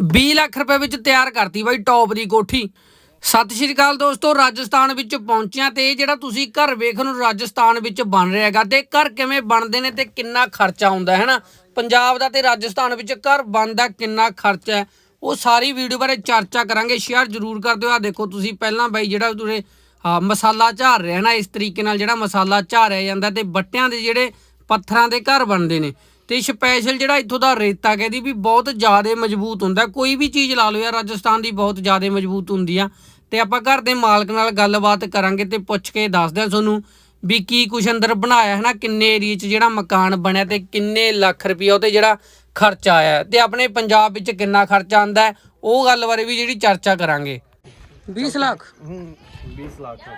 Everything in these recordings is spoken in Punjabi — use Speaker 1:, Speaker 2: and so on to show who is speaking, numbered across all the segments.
Speaker 1: 20 ਲੱਖ ਰੁਪਏ ਵਿੱਚ ਤਿਆਰ ਕਰਤੀ ਬਾਈ ਟੌਪ ਦੀ ਕੋਠੀ। ਸਤਿ ਸ਼੍ਰੀ ਅਕਾਲ ਦੋਸਤੋ, ਰਾਜਸਥਾਨ ਵਿੱਚ ਪਹੁੰਚਿਆ ਤੇ ਜਿਹੜਾ ਤੁਸੀਂ ਘਰ ਵੇਖਣ ਨੂੰ ਰਾਜਸਥਾਨ ਵਿੱਚ ਬਣ ਰਿਹਾ ਹੈਗਾ ਤੇ ਘਰ ਕਿਵੇਂ ਬਣਦੇ ਨੇ ਤੇ ਕਿੰਨਾ ਖਰਚਾ ਆਉਂਦਾ ਹੈ ਨਾ? ਪੰਜਾਬ ਦਾ ਤੇ ਰਾਜਸਥਾਨ ਵਿੱਚ ਘਰ ਬਣਦਾ ਕਿੰਨਾ ਖਰਚਾ ਹੈ, ਉਹ ਸਾਰੀ ਵੀਡੀਓ ਬਾਰੇ ਚਰਚਾ ਕਰਾਂਗੇ ਸ਼ੇਅਰ ਜ਼ਰੂਰ ਕਰ ਦਿਓ। ਆ ਦੇਖੋ ਤੁਸੀਂ ਪਹਿਲਾਂ ਬਾਈ, ਜਿਹੜਾ ਤੁਰੇ ਮਸਾਲਾ ਝਾਰ ਰਿਹਾ ਨਾ, ਇਸ ਤਰੀਕੇ ਨਾਲ ਜਿਹੜਾ ਮਸਾਲਾ ਝਾਰਿਆ ਜਾਂਦਾ ਤੇ ਬੱਟਿਆਂ ਦੇ ਜਿਹੜੇ ਪੱਥਰਾਂ ਦੇ ਘਰ ਬਣਦੇ ਨੇ ਤੇ ਸਪੈਸ਼ਲ ਜਿਹੜਾ ਇੱਥੋਂ ਦਾ ਰੇਤਾ ਕਹਿੰਦੀ ਵੀ ਬਹੁਤ ਜ਼ਿਆਦਾ ਮਜ਼ਬੂਤ ਹੁੰਦਾ। ਕੋਈ ਵੀ ਚੀਜ਼ ਲਾ ਲਓ ਯਾਰ ਰਾਜਸਥਾਨ ਦੀ ਬਹੁਤ ਜ਼ਿਆਦਾ ਮਜ਼ਬੂਤ ਹੁੰਦੀ ਆ। ਤੇ ਆਪਾਂ ਘਰ ਦੇ ਮਾਲਕ ਨਾਲ ਗੱਲਬਾਤ ਕਰਾਂਗੇ ਤੇ ਪੁੱਛ ਕੇ ਦੱਸਦੇ ਆ ਤੁਹਾਨੂੰ ਵੀ ਕੀ ਕੁਛ ਅੰਦਰ ਬਣਾਇਆ ਹੈ ਨਾ ਕਿੰਨੇ ਏਰੀਏ 'ਚ ਜਿਹੜਾ ਮਕਾਨ ਬਣਿਆ ਤੇ ਕਿੰਨੇ ਲੱਖ ਰੁਪਏ ਉਹਤੇ ਜਿਹੜਾ ਖਰਚਾ ਆਇਆ ਤੇ ਆਪਣੇ ਪੰਜਾਬ ਵਿੱਚ ਕਿੰਨਾ ਖਰਚਾ ਆਂਦਾ ਉਹ ਗੱਲ ਬਾਰੇ ਵੀ ਜਿਹੜੀ ਚਰਚਾ ਕਰਾਂਗੇ। 20 ਲੱਖ
Speaker 2: 20 ਲੱਖ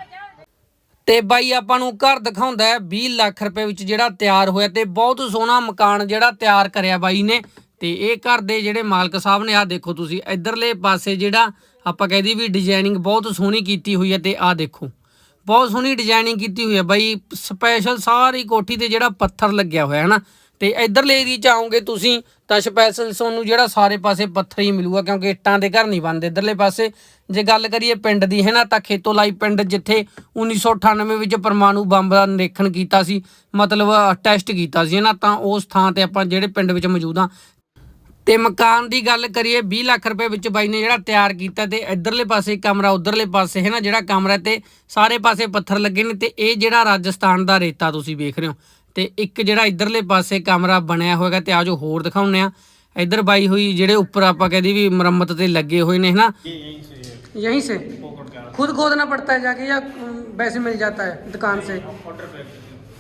Speaker 1: ਤੇ ਬਾਈ ਆਪਾਂ ਨੂੰ ਘਰ ਦਿਖਾਉਂਦਾ ਹੈ 20 ਲੱਖ ਰੁਪਏ ਵਿੱਚ ਜਿਹੜਾ ਤਿਆਰ ਹੋਇਆ ਤੇ ਬਹੁਤ ਸੋਹਣਾ ਮਕਾਨ ਜਿਹੜਾ ਤਿਆਰ ਕਰਿਆ ਬਾਈ ਨੇ ਤੇ ਇਹ ਘਰ ਦੇ ਜਿਹੜੇ ਮਾਲਕ ਸਾਹਿਬ ਨੇ, ਆਹ ਦੇਖੋ ਤੁਸੀਂ, ਇਧਰਲੇ ਪਾਸੇ ਜਿਹੜਾ ਆਪਾਂ ਕਹਿੰਦੀ ਵੀ ਡਿਜ਼ਾਈਨਿੰਗ ਬਹੁਤ ਸੋਹਣੀ ਕੀਤੀ ਹੋਈ ਹੈ ਤੇ ਆਹ ਦੇਖੋ, ਬਹੁਤ ਸੋਹਣੀ ਡਿਜ਼ਾਈਨਿੰਗ ਕੀਤੀ ਹੋਈ ਹੈ ਬਾਈ ਸਪੈਸ਼ਲ ਸਾਰੀ ਕੋਠੀ ਤੇ ਜਿਹੜਾ ਪੱਥਰ ਲੱਗਿਆ ਹੋਇਆ ਹੈ ਨਾ ਤੇ ਇਧਰਲੇ ਏਰੀਆ ਚ ਆਉਂਗੇ ਤੁਸੀਂ, ਤਾਂ ਸਪੈਸ਼ਲ ਤੁਹਾਨੂੰ ਜਿਹੜਾ ਸਾਰੇ ਪਾਸੇ ਪੱਥਰ ਹੀ ਮਿਲੂਗਾ, ਕਿਉਂਕਿ ਇੱਟਾਂ ਦੇ ਘਰ ਨਹੀਂ ਬਣਦੇ ਇਧਰਲੇ ਪਾਸੇ। ਜੇ ਗੱਲ ਕਰੀਏ ਪਿੰਡ ਦੀ ਹੈ ਨਾ ਤਾਂ ਖੇਤੋ ਲਾਈ ਪਿੰਡ ਜਿੱਥੇ 1998 ਵਿੱਚ ਪਰਮਾਣੂ ਬੰਬ ਦਾ ਨਿਰੀਖਣ ਕੀਤਾ ਸੀ, ਮਤਲਬ ਟੈਸਟ ਕੀਤਾ ਸੀ ਹੈ ਨਾ ਤਾਂ ਉਸ ਥਾਂ ਤੇ ਆਪਾਂ ਜਿਹੜੇ ਪਿੰਡ ਵਿੱਚ ਮੌਜੂਦ ਹਾਂ। ਤੇ ਮਕਾਨ ਦੀ ਗੱਲ ਕਰੀਏ 20 ਲੱਖ ਰੁਪਏ ਵਿੱਚ ਬਾਈ ਨੇ ਜਿਹੜਾ ਤਿਆਰ ਕੀਤਾ ਤੇ ਇਧਰਲੇ ਪਾਸੇ ਕਮਰਾ, ਉਧਰਲੇ ਪਾਸੇ ਹੈ ਨਾ ਜਿਹੜਾ ਕਮਰਾ ਤੇ ਸਾਰੇ ਪਾਸੇ ਪੱਥਰ ਲੱਗੇ ਨੇ ਤੇ ਇਹ ਜਿਹੜਾ ਰਾਜਸਥਾਨ ਦਾ ਰੇਤਾ ਤੁਸੀਂ ਵੇਖ ਰਹੇ ਹੋ। ਤੇ ਇੱਕ ਜਿਹੜਾ ਇਧਰਲੇ ਪਾਸੇ ਕਮਰਾ ਬਣਿਆ ਹੋਏਗਾ ਤੇ ਆਜੋ ਹੋਰ ਦਿਖਾਉਂਦੇ ਆ ਇਧਰ ਬਾਈ ਹੋਈ ਜਿਹੜੇ ਉੱਪਰ ਆਪਾਂ ਕਹਿੰਦੇ ਵੀ ਮੁਰੰਮਤ ਤੇ ਲੱਗੇ ਹੋਏ ਨੇ ਹਨਾ
Speaker 2: ये यहीं से
Speaker 1: यहीं से
Speaker 2: पॉकेट का
Speaker 1: खुद खोदना पड़ता है जाके या अम, वैसे मिल जाता है दुकान से
Speaker 2: ऑर्डर पे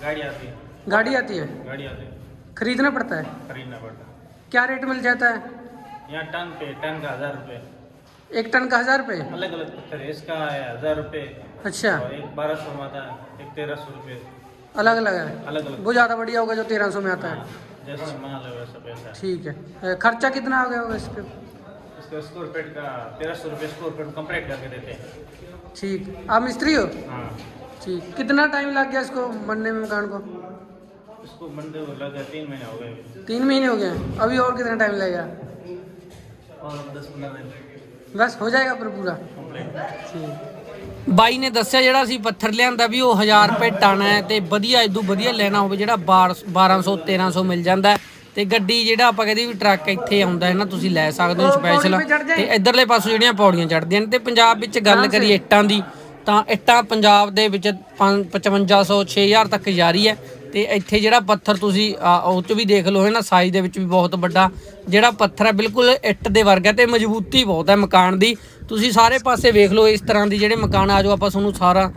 Speaker 2: गाड़ी आती है
Speaker 1: गाड़ी आती है
Speaker 2: गाड़ी आती है
Speaker 1: खरीदना पड़ता है
Speaker 2: खरीदना पड़ता है
Speaker 1: क्या रेट मिल जाता है
Speaker 2: यहाँ टन पे टन का हजार रुपये
Speaker 1: एक टन का हजार रुपये
Speaker 2: अलग अलग पत्थर है इसका है हजार रुपये
Speaker 1: अच्छा
Speaker 2: और एक बारह सौ में आता है एक तेरह सौ रुपये
Speaker 1: अलग अलग है।
Speaker 2: अलग अलग।
Speaker 1: वो ज़्यादा बढ़िया होगा जो तेरह सौ में आता है।
Speaker 2: जैसा माल है वैसा पैसा
Speaker 1: ठीक है। खर्चा कितना आ गया होगा इस
Speaker 2: इसका स्क्वायर फीट का तेरह सौ रुपये स्क्वायर फीट कंप्लीट करके देते हैं।
Speaker 1: ठीक। आप मिस्त्री हो?
Speaker 2: हाँ।
Speaker 1: ठीक। कितना टाइम लग गया इसको बनने में मकान को?
Speaker 2: इसको बनते हुए लग गए तीन महीने हो गए।
Speaker 1: तीन महीने हो गए अभी और कितना टाइम लगेगा?
Speaker 2: और दस पंद्रह दिन।
Speaker 1: बस हो जाएगा पर पूरा? ਠੀਕ ਬਾਈ ਨੇ ਦੱਸਿਆ ਜਿਹੜਾ ਅਸੀਂ ਪੱਥਰ ਲਿਆਂਦਾ ਵੀ ਉਹ 1000 ਰੁਪਏ ਟਨ ਹੈ ਤੇ ਵਧੀਆ ਇਦੋਂ ਵਧੀਆ ਲੈਣਾ ਹੋਵੇ ਜਿਹੜਾ 1200 1300 ਮਿਲ ਜਾਂਦਾ ਤੇ ਗੱਡੀ ਜਿਹੜਾ ਆਪਾਂ ਕਹਿੰਦੇ ਵੀ ਟਰੱਕ ਇੱਥੇ ਆਉਂਦਾ ਹੈ ਨਾ ਤੁਸੀਂ ਲੈ ਸਕਦੇ ਹੋ ਸਪੈਸ਼ਲ ਤੇ ਇਧਰਲੇ ਪਾਸੋਂ ਜਿਹੜੀਆਂ ਪੌੜੀਆਂ ਚੜਦੀਆਂ ਨੇ ਤੇ ਪੰਜਾਬ ਵਿੱਚ ਗੱਲ ਕਰੀਏ ਇੱਟਾਂ ਦੀ ਤਾਂ ਇੱਟਾਂ ਪੰਜਾਬ ਦੇ ਵਿੱਚ 5500 6000 ਤੱਕ ਜਾਰੀ ਹੈ। ਤੇ ਇੱਥੇ ਜਿਹੜਾ ਪੱਥਰ ਤੁਸੀਂ ਉਹ ਚ ਵੀ ਦੇਖ ਲਓ, ਹੈ ਨਾ ਸਾਈਜ਼ ਦੇ ਵਿੱਚ ਵੀ ਬਹੁਤ ਵੱਡਾ ਜਿਹੜਾ ਪੱਥਰ ਹੈ ਬਿਲਕੁਲ ਇੱਟ ਦੇ ਵਰਗਾ ਤੇ ਮਜ਼ਬੂਤੀ ਬਹੁਤ ਹੈ ਮਕਾਨ ਦੀ। ਤੁਸੀਂ ਸਾਰੇ ਪਾਸੇ ਵੇਖ ਲਓ, ਇਸ ਤਰ੍ਹਾਂ ਦੀ ਜਿਹੜੇ ਮਕਾਨ ਆ ਜਾਓ ਆਪਾਂ ਤੁਹਾਨੂੰ ਸਾਰਾ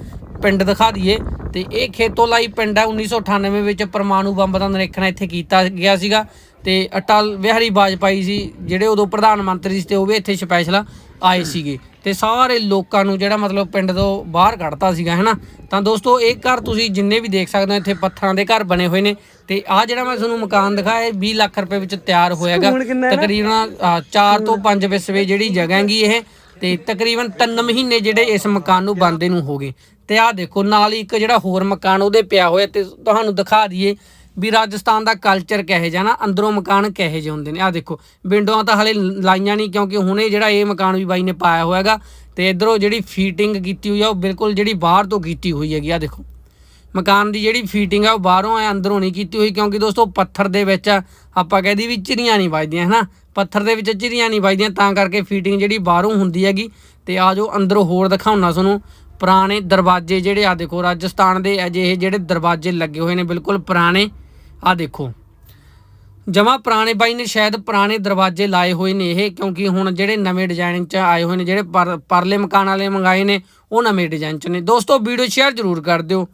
Speaker 1: ਪਿੰਡ ਦਿਖਾ ਦਈਏ। ਤੇ ਇਹ ਖੇਤੋਂ ਲਾਈ ਪਿੰਡ ਹੈ 1998 ਵਿੱਚ ਪਰਮਾਣੂ ਬੰਬ ਦਾ ਨਿਰੀਖਣ ਇੱਥੇ ਕੀਤਾ ਗਿਆ ਸੀਗਾ। ਤੇ ਅਟਲ ਬਿਹਾਰੀ ਵਾਜਪਾਈ ਸੀ ਜਿਹੜੇ ਉਦੋਂ ਪ੍ਰਧਾਨ ਮੰਤਰੀ ਸੀ ਤੇ ਉਹ ਵੀ ਇੱਥੇ ਸਪੈਸ਼ਲ ਆਏ ਸੀਗੇ। ਤੇ ਸਾਰੇ ਲੋਕਾਂ ਨੂੰ ਜਿਹੜਾ ਮਤਲਬ ਪਿੰਡ ਤੋਂ ਬਾਹਰ ਕੱਢਤਾ ਸੀਗਾ ਹੈਨਾ? ਤਾਂ ਦੋਸਤੋ ਇਹ ਘਰ ਤੁਸੀਂ ਜਿੰਨੇ ਵੀ ਦੇਖ ਸਕਦੇ ਹੋ ਇੱਥੇ ਪੱਥਰਾਂ ਦੇ ਘਰ ਬਣੇ ਹੋਏ ਨੇ। ਤੇ ਆ ਜਿਹੜਾ ਮੈਂ ਤੁਹਾਨੂੰ ਮਕਾਨ ਦਿਖਾਇਆ ਇਹ 20 ਲੱਖ ਰੁਪਏ ਵਿੱਚ ਤਿਆਰ ਹੋਇਆਗਾ ਤਕਰੀਬਨ 4 ਤੋਂ 5 ਵਿਸਵੇ ਜਿਹੜੀ ਜਗ੍ਹਾ ਹੈਗੀ ਇਹ। ਤੇ ਤਕਰੀਬਨ 3 ਮਹੀਨੇ ਜਿਹੜੇ ਇਸ ਮਕਾਨ ਨੂੰ ਬੰਦੇ ਨੂੰ ਹੋ ਗਏ। ਤੇ ਆਹ ਦੇਖੋ ਨਾਲ ਹੀ ਇੱਕ ਜਿਹੜਾ ਹੋਰ ਮਕਾਨ ਉਹਦੇ ਪਿਆ ਹੋਇਆ ਤੇ ਤੁਹਾਨੂੰ ਦਿਖਾ ਦਈਏ। ਵੀ ਰਾਜਸਥਾਨ ਦਾ ਕਲਚਰ ਕਿਹੋ ਜਿਹਾ ਨਾ, ਅੰਦਰੋਂ ਮਕਾਨ ਕਿਹੋ ਜਿਹੇ ਹੁੰਦੇ ਨੇ। ਆਹ ਦੇਖੋ, ਵਿੰਡੋਆਂ ਤਾਂ ਹਲੇ ਲਾਈਆਂ ਨਹੀਂ ਕਿਉਂਕਿ ਹੁਣੇ ਜਿਹੜਾ ਇਹ ਮਕਾਨ ਵੀ ਬਾਈ ਨੇ ਪਾਇਆ ਹੋਇਆ ਹੈਗਾ ਤੇ ਇਧਰੋਂ ਜਿਹੜੀ ਫੀਟਿੰਗ ਕੀਤੀ ਹੋਈ ਆ, ਉਹ ਬਿਲਕੁਲ ਜਿਹੜੀ ਬਾਹਰ ਤੋਂ ਕੀਤੀ ਹੋਈ ਹੈਗੀ ਆ ਦੇਖੋ। ਮਕਾਨ ਦੀ ਜਿਹੜੀ ਫੀਟਿੰਗ ਆ, ਉਹ ਬਾਹਰੋਂ ਆ ਅੰਦਰੋਂ ਨਹੀਂ ਕੀਤੀ ਹੋਈ ਕਿਉਂਕਿ ਦੋਸਤੋ ਪੱਥਰ ਦੇ ਵਿੱਚ ਆਪਾਂ ਕਹਿੰਦੀ ਵੀ ਚਿਰੀਆਂ ਨਹੀਂ ਵੱਜਦੀਆਂ, ਹਨਾ? ਪੱਥਰ ਦੇ ਵਿੱਚ ਚਿਰੀਆਂ ਨਹੀਂ ਵੱਜਦੀਆਂ, ਤਾਂ ਕਰਕੇ ਫੀਟਿੰਗ ਜਿਹੜੀ ਬਾਹਰੋਂ ਹੁੰਦੀ ਹੈਗੀ ਤੇ ਆ ਜੋ ਅੰਦਰੋਂ ਹੋਰ ਦਿਖਾਉਣਾ ਤੁਹਾਨੂੰ, ਪੁਰਾਣੇ ਦਰਵਾਜ਼ੇ ਜਿਹੜੇ ਆ ਦੇਖੋ, ਰਾਜਸਥਾਨ ਦੇ ਅਜਿਹੇ ਜਿਹੜੇ ਦਰਵਾਜ਼ੇ ਲੱਗੇ ਹੋਏ ਨੇ, ਬਿਲਕੁਲ ਪੁਰਾਣੇ ਆ ਦੇਖੋ। ਜਮਾ ਪੁਰਾਣੇ ਬਾਈ ਨੇ ਸ਼ਾਇਦ ਪੁਰਾਣੇ ਦਰਵਾਜ਼ੇ ਲਾਏ ਹੋਏ ਨੇ ਇਹ, ਕਿਉਂਕਿ ਹੁਣ ਜਿਹੜੇ ਨਵੇਂ ਡਿਜ਼ਾਈਨ ਚ ਆਏ ਹੋਏ ਨੇ, ਜਿਹੜੇ ਪਰ- ਪਰਲੇ ਮਕਾਨ ਵਾਲੇ ਮੰਗਾਏ ਨੇ, ਉਹ ਨਵੇਂ ਡਿਜ਼ਾਈਨ ਚ ਨੇ। ਦੋਸਤੋ ਵੀਡੀਓ ਸ਼ੇਅਰ ਜ਼ਰੂਰ ਕਰ ਦਿਓ।